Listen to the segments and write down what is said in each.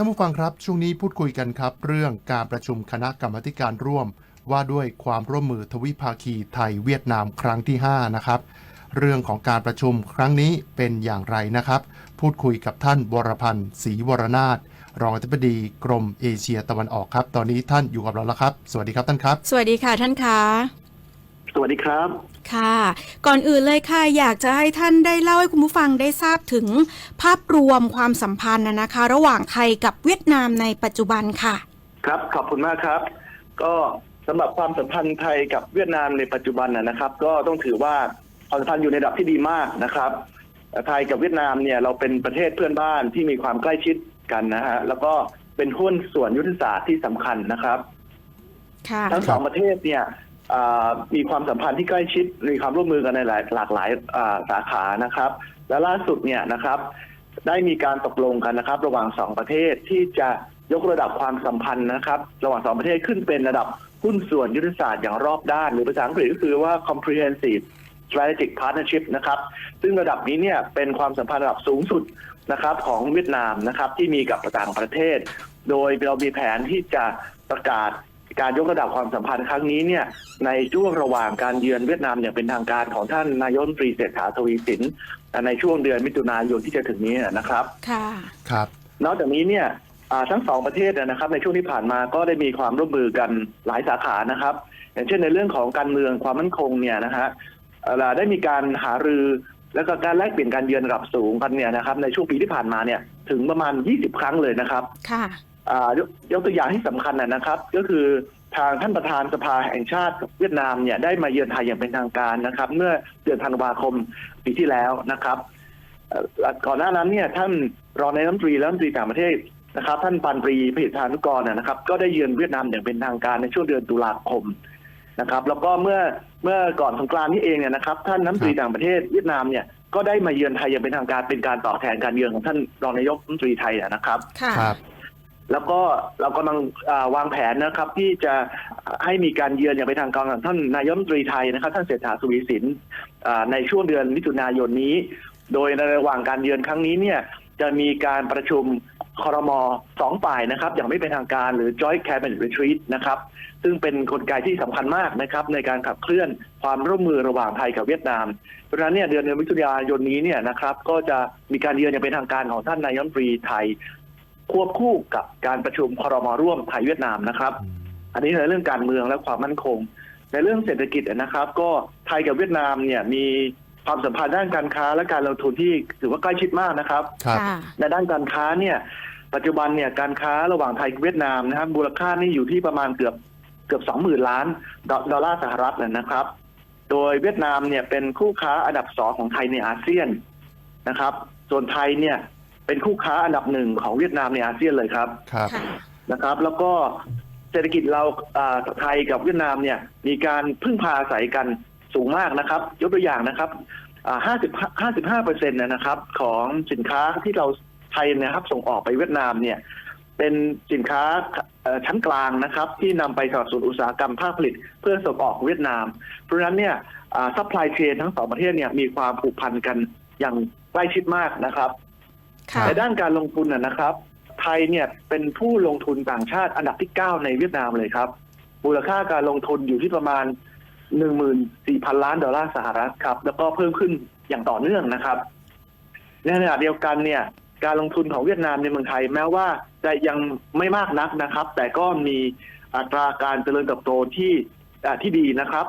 ท่านผู้ฟังครับ ช่วงนี้พูดคุยกันครับ เรื่องการประชุมคณะกรรมการร่วม ว่าด้วยความร่วมมือทวิภาคีไทยเวียดนามครั้งที่ 5 นะครับ เรื่องของการประชุมครั้งนี้เป็นอย่างไรนะครับ พูดคุยกับท่านวรพันธ์ศรีวรนาถรองอธิบดีกรมเอเชียตะวันออกครับ ตอนนี้ท่านอยู่กับเราแล้วครับ สวัสดีครับท่านครับ สวัสดีค่ะท่านคะ สวัสดีครับ ค่ะ ก่อนอื่นเลยค่ะ อยากจะให้ท่านได้เล่าให้คุณผู้ฟังได้ทราบถึงภาพรวมความสัมพันธ์นะนะคะ ระหว่างไทยกับเวียดนามในปัจจุบันค่ะ ครับ ขอบคุณมากครับ ก็สำหรับความสัมพันธ์ไทยกับเวียดนามในปัจจุบันนะนะครับ ก็ต้องถือว่าความสัมพันธ์อยู่ในระดับที่ดีมากนะครับไทยกับเวียดนามเนี่ยเราเป็นประเทศเพื่อนบ้านที่มีความใกล้ชิดกันนะฮะแล้วก็เป็นหุ้นส่วนยุทธศาสตร์ที่สำคัญนะครับค่ะทั้งสองประเทศเนี่ยอ่า มีความสัมพันธ์ที่ใกล้ชิดมีความร่วมมือกันในหลายหลากหลายสาขานะครับ และล่าสุดเนี่ยนะครับได้มีการตกลงกันนะครับ ระหว่างสองประเทศที่จะยกระดับความสัมพันธ์นะครับ ระหว่างสองประเทศขึ้นเป็นระดับหุ้นส่วนยุทธศาสตร์อย่างรอบด้าน หรือภาษาอังกฤษก็คือว่า comprehensive strategic partnership นะครับ ซึ่งระดับนี้เนี่ยเป็นความสัมพันธ์ระดับสูงสุดนะครับของเวียดนามนะครับที่มีกับต่างประเทศ โดยเรามีแผนที่จะประกาศ การยกระดับความสัมพันธ์ครั้งนี้เนี่ยในช่วงระหว่างการเยือนเวียดนามอย่างเป็นทางการของท่านนายกรัฐมนตรีเศรษฐาทวีสินในช่วงเดือนมิถุนายนที่จะถึงนี้นะครับค่ะครับ นอกจากนี้เนี่ยอ่าทั้งสองประเทศนะครับในช่วงที่ผ่านมาก็ได้มีความร่วมมือกันหลายสาขานะครับ อย่างเช่นในเรื่องของการเมืองความมั่นคงเนี่ยนะฮะเอ่อได้มีการหารือแล้วก็การแลกเปลี่ยนการเยือนระดับสูงกันเนี่ยนะครับในช่วงปีที่ผ่านมาเนี่ยถึงประมาณ 20 ครั้งเลยนะครับ ค่ะอ่า ยกยกตัวอย่างที่สำคัญนะนะครับ ก็คือทางท่านประธานสภาแห่งชาติเวียดนามเนี่ยได้มาเยือนไทยอย่างเป็นทางการนะครับ เมื่อเดือนธันวาคมปีที่แล้วนะครับเอ่อก่อนหน้านั้นเนี่ยท่านรองนายกรัฐมนตรีและรัฐมนตรีต่างประเทศนะครับ ท่านปันปรีพหิทธานุกรนะนะครับ ก็ได้เยือนเวียดนามอย่างเป็นทางการในช่วงเดือนตุลาคมนะครับ แล้วก็เมื่อเมื่อก่อนสงกรานต์นี่เองเนี่ยนะครับ ท่านน้ำตรีต่างประเทศเวียดนามเนี่ยก็ได้มาเยือนไทยอย่างเป็นทางการเป็นการตอบแทนการเยือนของท่านรองนายกรัฐมนตรีไทยนะครับค่ะครับ แล้วก็เรากำลังาวางแผนนะครับ ที่จะให้มีการเยือนอย่างเป็นทางการของท่านนายมนตรีไทยนะครับ ท่านเศรษฐาสุวิสินในช่วงเดือนมิถุนายนนี้ โดยในระหว่างการเยือนครั้งนี้เนี่ยจะมีการประชุมคอรมอสองฝ่ายนะครับ อย่างไม่เป็นทางการหรือ Joint Cabinet Retreat นะครับ ซึ่งเป็นกลไกที่สำคัญมากนะครับ ในการขับเคลื่อนความร่วมมือระหว่างไทยกับเวียดนาม เพราะฉะนั้นเนี่ยเดือนเดือนมิถุนายนนี้เนี่ยนะครับ ก็จะมีการเยือนอย่างเป็นทางการของท่านนายมนตรีไทย ควบคู่กับการประชุมครมร่วมไทยเวียดนามนะครับ อันนี้ในเรื่องการเมืองและความมั่นคง ในเรื่องเศรษฐกิจนะครับ ก็ไทยกับเวียดนามเนี่ยมีความสัมพันธ์ด้านการค้าและการลงทุนที่ถือว่าใกล้ชิดมากนะครับครับค่ะในด้านการค้าเนี่ย ปัจจุบันเนี่ยการค้าระหว่างไทยกับเวียดนามนะครับมูลค่านี่อยู่ที่ประมาณเกือบเกือบสองหมื่นล้านดอดอลลาร์สหรัฐนะครับ โดยเวียดนามเนี่ยเป็นคู่ค้าอันดับสองของไทยในอาเซียนนะครับ ส่วนไทยเนี่ย เป็นคู่ค้าอันดับหนึ่งของเวียดนามในอาเซียนเลยครับครับค่ะ นะครับ แล้วก็เศรษฐกิจเราอ่าไทยกับเวียดนามเนี่ยมีการพึ่งพาอาศัยกันสูงมากนะครับ ยกตัวอย่างนะครับห้าสิบห้าสิบห้าเปอร์เซ็นต์นะครับ ของสินค้าที่เราไทยนะครับ ส่งออกไปเวียดนามเนี่ย เป็นสินค้าเอ่อชั้นกลางนะครับ ที่นำไปสนับสนุนอุตสาหกรรมภาคผลิต เพื่อส่งออกเวียดนาม เพราะฉะนั้นเนี่ยซัพพลายเชนทั้งสองประเทศเนี่ยมีความผูกพันกันอย่างใกล้ชิดมากนะครับ ค่ะในด้านการลงทุนนะนะครับ ไทยเนี่ยเป็นผู้ลงทุนต่างชาติอันดับที่ 9 ในเวียดนามเลยครับมูลค่าการลงทุนอยู่ที่ประมาณ 14,000 ล้านดอลลาร์สหรัฐครับ แล้วก็เพิ่มขึ้นอย่างต่อเนื่องนะครับ ในขณะเดียวกันเนี่ย การลงทุนของเวียดนามในเมืองไทยแม้ว่าจะยังไม่มากนักนะครับ แต่ก็มีอัตราการเจริญเติบโตที่อ่าที่ดีนะครับ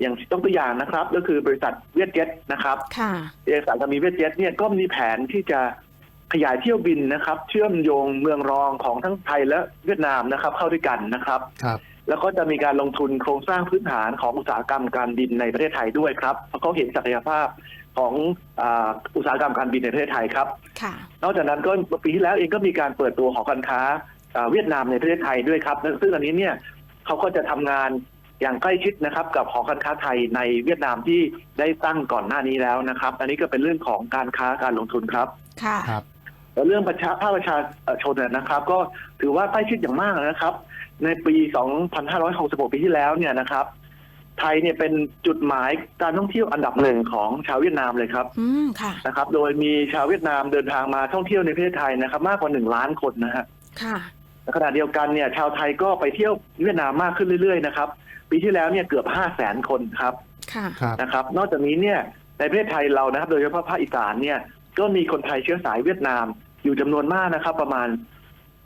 อย่างต้องตัวอย่างนะครับ ก็คือบริษัทเวียดเจ็ตนะครับค่ะเอกสารการมีเวียดเจ็ตเนี่ยก็มีแผนที่จะ ขยายเที่ยวบินนะครับ เชื่อมโยงเมืองรองของทั้งไทยและเวียดนามนะครับ เข้าด้วยกันนะครับ ครับ แล้วก็จะมีการลงทุนโครงสร้างพื้นฐานของอุตสาหกรรมการบินในประเทศไทยด้วยครับ เพราะเขาเห็นศักยภาพของอาอุตสาหกรรมการบินในประเทศไทยครับ ค่ะ นอกจากนั้นก็ปีที่แล้วเองก็มีการเปิดตัวหอการค้าอ่าเวียดนามในประเทศไทยด้วยครับ ซึ่งอันนี้เนี่ยเขาก็จะทำงานอย่างใกล้ชิดนะครับ กับหอการค้าไทยในเวียดนามที่ได้ตั้งก่อนหน้านี้แล้วนะครับ อันนี้ก็เป็นเรื่องของการค้าการลงทุนครับ ค่ะ ครับแล้ว เรื่องประชาภาคประชาชนเนี่ยนะครับ ก็ถือว่าใกล้ชิดอย่างมากนะครับ ในปี 2566 ปีที่แล้วเนี่ยนะครับ ไทยเนี่ยเป็นจุดหมายการท่องเที่ยวอันดับหนึ่งของชาวเวียดนามเลยครับอืมค่ะนะครับ โดยมีชาวเวียดนามเดินทางมาท่องเที่ยวในประเทศไทยนะครับ มากกว่าหนึ่งล้านคนนะฮะค่ะในขณะเดียวกันเนี่ยชาวไทยก็ไปเที่ยวเวียดนามมากขึ้นเรื่อยๆนะครับ ปีที่แล้วเนี่ยเกือบห้าแสนคนครับค่ะครับนะครับ นอกจากนี้เนี่ยในประเทศไทยเรานะครับ โดยเฉพาะภาคอีสานเนี่ยก็มีคนไทยเชื้อสายเวียดนาม อยู่จำนวนมากนะครับ ประมาณ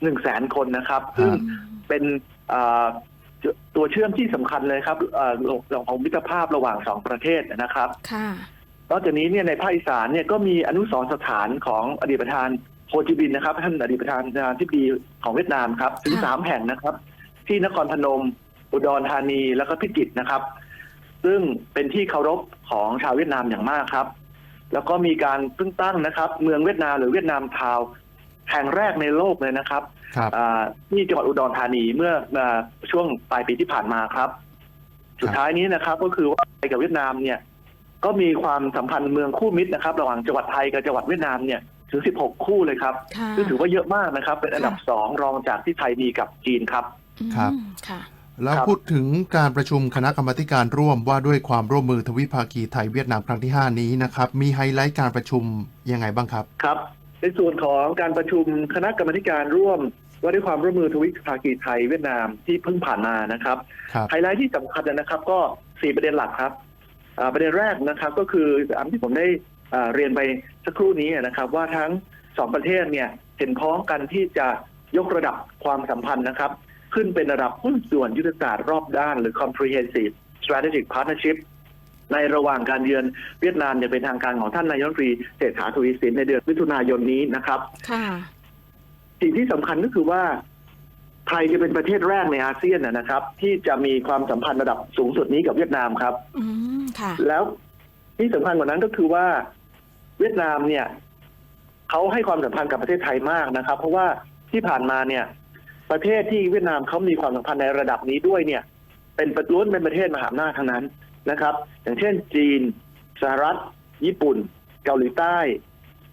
หนึ่งแสนคนนะครับ ซึ่งเป็นเอ่อตัวเชื่อมที่สำคัญเลยครับเอ่อเรื่องของมิตรภาพระหว่างสองประเทศนะครับค่ะนอกจากนี้เนี่ยในภาคอีสานเนี่ยก็มีอนุสรณ์สถานของอดีตประธานโฮจิมินห์นะครับท่านอดีตประธานประธานที่ดีของเวียดนามครับถึงค่ะสามแห่งนะครับ ที่นครพนม อุดรธานีแล้วก็พิจิตรนะครับ ซึ่งเป็นที่เคารพของชาวเวียดนามอย่างมากครับ แล้วก็มีการเพิ่งตั้งนะครับ เมืองเวียดนามหรือเวียดนามทาวน์แห่งแรกในโลกเลยนะครับครับอ่าที่จังหวัดอุดรธานีเมื่ออ่าช่วงปลายปีที่ผ่านมาครับ สุดท้ายนี้นะครับ ก็คือว่าไทยกับเวียดนามเนี่ย ก็มีความสัมพันธ์เมืองคู่มิตรนะครับระหว่างจังหวัดไทยกับจังหวัดเวียดนามเนี่ยถึง 16 คู่เลยครับค่ะซึ่งถือว่าเยอะมากนะครับ เป็นอันดับสองรองจากที่ไทยมีกับจีนครับ ครับอืมค่ะ แล้วครับพูดถึงการประชุมคณะกรรมาธิการร่วมว่าด้วยความร่วมมือทวิภาคีไทยเวียดนามครั้งที่ 5 นี้นะครับ มีไฮไลท์การประชุมยังไงบ้างครับครับ ในส่วนของการประชุมคณะกรรมาธิการร่วม ว่าด้วยความร่วมมือทวิภาคีไทยเวียดนามที่เพิ่งผ่านมานะครับครับไฮไลท์ที่สำคัญนะครับ ก็สี่ประเด็นหลักครับอ่าประเด็นแรกนะครับก็คือตามที่ผมได้อ่าเรียนไปสักครู่นี้นะครับ ว่าทั้งสองประเทศเนี่ยเห็นพ้องกันที่จะยกระดับความสัมพันธ์นะครับ ขึ้นเป็นระดับหุ้นส่วนยุทธศาสตร์รอบด้าน หรือ comprehensive strategic partnership ในระหว่างการเยือนเวียดนามอย่างเป็นทางการของท่านนายกรัฐมนตรีเศรษฐาทวีสินในเดือนมิถุนายนนี้นะครับค่ะสิ่งที่สำคัญก็คือว่า ไทยจะเป็นประเทศแรกในอาเซียนนะนะครับ ที่จะมีความสัมพันธ์ระดับสูงสุดนี้กับเวียดนามครับอืมค่ะแล้วที่สำคัญกว่านั้นก็คือว่า เวียดนามเนี่ยเขาให้ความสำคัญกับประเทศไทยมากนะครับ เพราะว่าที่ผ่านมาเนี่ย ประเทศที่เวียดนามเขามีความสัมพันธ์ในระดับนี้ด้วยเนี่ย เป็นประล้วนเป็นประเทศมหาอำนาจทั้งนั้นนะครับ อย่างเช่นจีน สหรัฐ ญี่ปุ่น เกาหลีใต้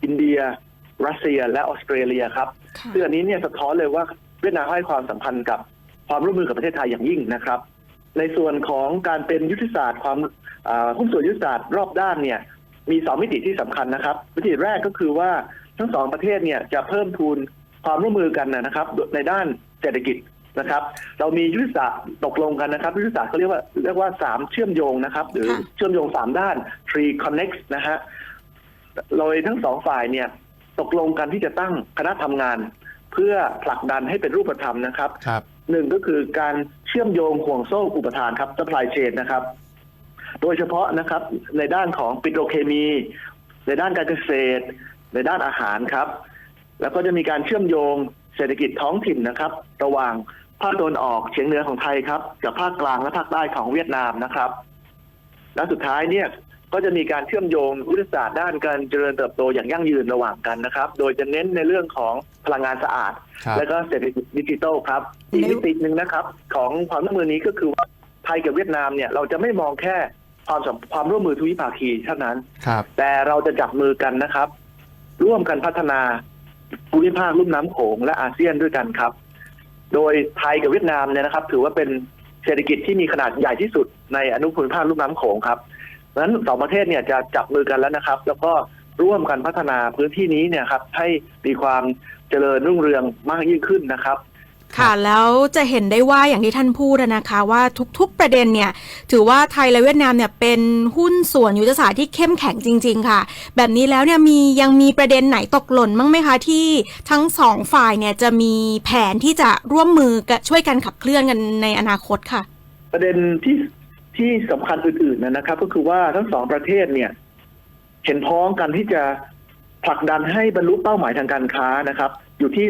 อินเดีย รัสเซีย และออสเตรเลียครับค่ะซึ่งอันนี้เนี่ยสะท้อนเลยว่าเวียดนามให้ความสัมพันธ์กับความร่วมมือกับประเทศไทยอย่างยิ่งนะครับ ในส่วนของการเป็นยุทธศาสตร์ความอ่าหุ้นส่วนยุทธศาสตร์รอบด้านเนี่ย มีสองมิติที่สำคัญนะครับ มิติแรกก็คือว่าทั้งสองประเทศเนี่ยจะเพิ่มทูนความร่วมมือกันนะครับ ในด้าน เศรษฐกิจนะครับ เรามียุทธศาสตร์ตกลงกันนะครับยุทธศาสตร์เขาเรียกว่าเรียกว่าสามเชื่อมโยงนะครับ หรือค่ะเชื่อมโยงสามด้าน three connect นะฮะโดยทั้งสองฝ่ายเนี่ยตกลงกันที่จะตั้งคณะทำงาน เพื่อผลักดันให้เป็นรูปธรรมนะครับครับหนึ่งก็คือการเชื่อมโยงห่วงโซ่อุปทานครับ supply chain นะครับ โดยเฉพาะนะครับในด้านของปิโตรเคมี ในด้านการเกษตร ในด้านอาหารครับ แล้วก็จะมีการเชื่อมโยง เศรษฐกิจท้องถิ่นนะครับ ระหว่างภาคตะวันออกเฉียงเหนือของไทยครับ กับภาคกลางและภาคใต้ของเวียดนามนะครับ และสุดท้ายเนี่ยก็จะมีการเชื่อมโยงวิทยาศาสตร์ด้านการเจริญเติบโตอย่างยั่งยืนระหว่างกันนะครับ โดยจะเน้นในเรื่องของพลังงานสะอาดครับแล้วก็เศรษฐกิจดิจิทัลครับอีกแล้วมิติหนึ่งนะครับ ของความร่วมมือนี้ก็คือว่าไทยกับเวียดนามเนี่ยเราจะไม่มองแค่ความสัมความร่วมมือทวิภาคีเท่านั้นครับแต่เราจะจับมือกันนะครับ ร่วมกันพัฒนา ภูมิภาคลุ่มน้ำโขงและอาเซียนด้วยกันครับ โดยไทยกับเวียดนามเนี่ยนะครับ ถือว่าเป็นเศรษฐกิจที่มีขนาดใหญ่ที่สุดในอนุภูมิภาคลุ่มน้ำโขงครับเพราะฉะนั้นสองประเทศเนี่ยจะจับมือกันแล้วนะครับ แล้วก็ร่วมกันพัฒนาพื้นที่นี้เนี่ยครับให้มีความเจริญรุ่งเรืองมากยิ่งขึ้นนะครับ ค่ะ แล้วจะเห็นได้ว่าอย่างที่ท่านพูดอะนะคะว่าทุกๆประเด็นเนี่ยถือว่าไทยและเวียดนามเนี่ยเป็นหุ้นส่วนยุทธศาสตร์ที่เข้มแข็งจริง ๆ ค่ะ แบบนี้แล้วเนี่ยมียังมีประเด็นไหนตกหล่นบ้างไหมคะที่ทั้งสองฝ่ายเนี่ยจะมีแผนที่จะร่วมมือกับช่วยกันขับเคลื่อนกันในอนาคตค่ะ ประเด็นที่ที่สำคัญอื่นๆนะครับ ก็คือว่าทั้งสองประเทศเนี่ย เห็นพ้องกันที่จะผลักดันให้บรรลุเป้าหมายทางการค้านะครับ อยู่ที่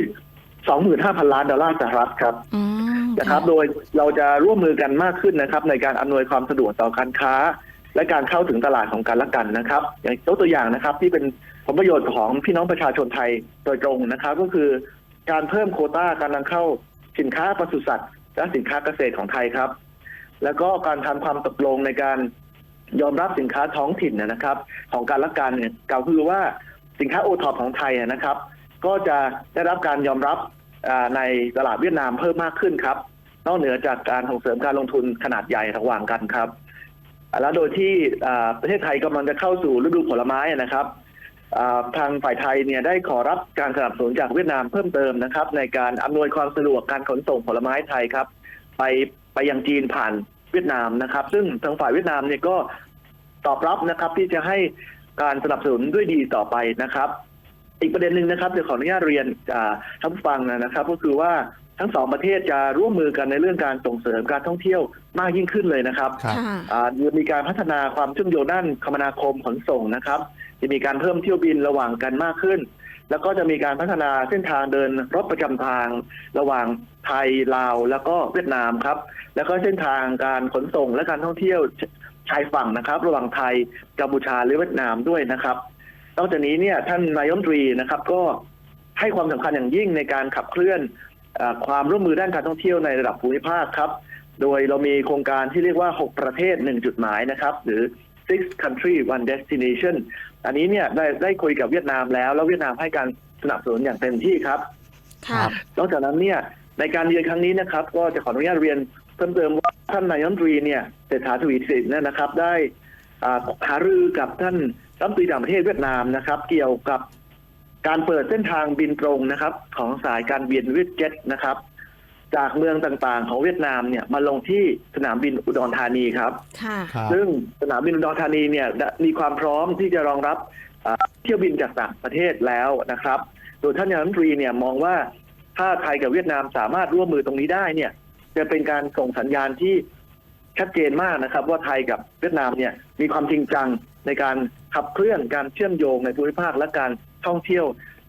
25,000 ล้านดอลลาร์สหรัฐครับอืมนะครับ โดยเราจะร่วมมือกันมากขึ้นนะครับ ในการอำนวยความสะดวกต่อการค้า และการเข้าถึงตลาดของกันและกันนะครับ อย่างยกตัวอย่างนะครับ ที่เป็นผลประโยชน์ของพี่น้องประชาชนไทยโดยตรงนะครับ ก็คือการเพิ่มโควต้าการนำเข้าสินค้าปศุสัตว์และสินค้าเกษตรของไทยครับ แล้วก็การทำความตกลงในการยอมรับสินค้าท้องถิ่นนะครับ ของการละกันเนี่ยกล่าวคือว่าสินค้าโอท็อปของไทยนะครับ ก็จะได้รับการยอมรับในตลาดเวียดนามเพิ่มมากขึ้นครับ นอกเหนือจากการส่งเสริมการลงทุนขนาดใหญ่ระหว่างกันครับ แล้วโดยที่ประเทศไทยกำลังจะเข้าสู่ฤดูผลไม้นะครับทางฝ่ายไทยเนี่ยได้ขอรับการสนับสนุนจากเวียดนามเพิ่มเติมนะครับ ในการอำนวยความสะดวกการขนส่งผลไม้ไทยครับ ไปไปยังจีนผ่านเวียดนามนะครับ ซึ่งทางฝ่ายเวียดนามเนี่ยก็ตอบรับนะครับที่จะให้การสนับสนุนด้วยดีต่อไปนะครับ อีกประเด็นหนึ่งนะครับจะขออนุญาตเรียนอ่าท่านผู้ฟังนะครับ ก็คือว่าทั้งสองประเทศจะร่วมมือกันในเรื่องการส่งเสริมการท่องเที่ยวมากยิ่งขึ้นเลยนะครับครับค่ะอ่าจะมีการพัฒนาความเชื่อมโยงด้านคมนาคมขนส่งนะครับ จะมีการเพิ่มเที่ยวบินระหว่างกันมากขึ้น แล้วก็จะมีการพัฒนาเส้นทางเดินรถประจำทาง ระหว่างไทยลาว แล้วก็เวียดนามครับ แล้วก็เส้นทางการขนส่งและการท่องเที่ยวชชายฝั่งนะครับ ระหว่างไทยกัมพูชาและเวียดนามด้วยนะครับ นอกจากนี้เนี่ยท่านนายกรัฐมนตรีนะครับก็ให้ความสำคัญอย่างยิ่งในการขับเคลื่อนเออความร่วมมือด้านการท่องเที่ยวในระดับภูมิภาคครับ โดยเรามีโครงการที่เรียกว่า 6 ประเทศ 1 จุดหมายนะครับ หรือ six country one destination อันนี้เนี่ยได้ได้คุยกับเวียดนามแล้ว แล้วเวียดนามให้การสนับสนุนอย่างเต็มที่ครับค่ะนอกจากนั้นเนี่ยในการเยือนครั้งนี้นะครับ ก็จะขออนุญาตเรียนเพิ่มเติมว่าท่านนายกรัฐมนตรีเนี่ยเศรษฐาทวีสินเนี่ยนะครับได้อ่าหารือกับท่าน รัฐมนตรีต่างประเทศเวียดนามนะครับ เกี่ยวกับการเปิดเส้นทางบินตรงนะครับ ของสายการบินวิทเจ็ตนะครับ จากเมืองต่างๆ ของเวียดนามเนี่ยมาลงที่สนามบินอุดรธานีครับ ค่ะ ครับซึ่งสนามบินอุดรธานีเนี่ยได้มีความพร้อมที่จะรองรับอ่าเที่ยวบินจากต่างประเทศแล้วนะครับ โดยท่านนายกรัฐมนตรีเนี่ยมองว่าถ้าไทยกับเวียดนามสามารถร่วมมือตรงนี้ได้เนี่ย จะเป็นการส่งสัญญาณที่ชัดเจนมากนะครับ ว่าไทยกับเวียดนามเนี่ยมีความจริงจัง ในการขับเคลื่อนการเชื่อมโยงในภูมิภาคและการท่องเที่ยว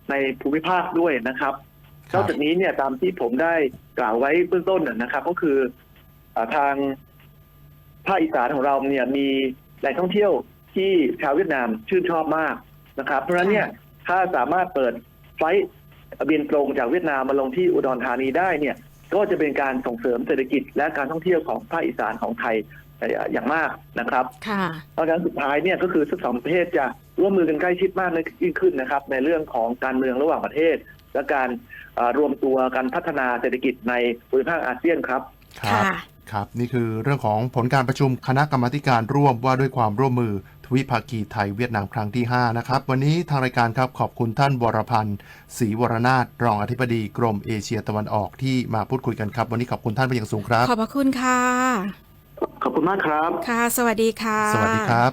ในภูมิภาคด้วยนะครับครันบอกจากนี้เนี่ยตามที่ผมได้กล่าวไว้เบื้องต้นนะนะครับ ก็คืออาทางภาคอีสานของเราเนี่ยมีแหล่งท่องเที่ยวที่ชาวเวียดนามชื่นชอบมากนะครับ เพราะฉะนั้นเนี่ยถ้าสามารถเปิดไฟลท์บินตรงจากเวียดนามมาลงที่อุดรธานีได้เนี่ย ก็จะเป็นการส่งเสริมเศรษฐกิจและการท่องเที่ยวของภาคอีสานของไทย อย่างมากนะครับค่ะเพราะฉะนั้นสุดท้ายเนี่ยก็คือทั้งสองประเทศจะร่วมมือกันใกล้ชิดมากยิ่งขึ้นนะครับ ในเรื่องของการเมืองระหว่างประเทศ และการเอ่อรวมตัวกันพัฒนาเศรษฐกิจในภูมิภาคอาเซียนครับครับค่ะครับ นี่คือเรื่องของผลการประชุมคณะกรรมาธิการร่วมว่าด้วยความร่วมมือทวิภาคีไทยเวียดนามครั้งที่ 5 นะครับ วันนี้ทางรายการครับขอบคุณท่านวรพันธ์ศรีวรนาถรองอธิบดีกรมเอเชียตะวันออกที่มาพูดคุยกันครับ วันนี้ขอบคุณท่านเป็นอย่างสูงครับ ขอบพระคุณค่ะ ขอบคุณมากครับ ค่ะ สวัสดีค่ะ สวัสดีครับ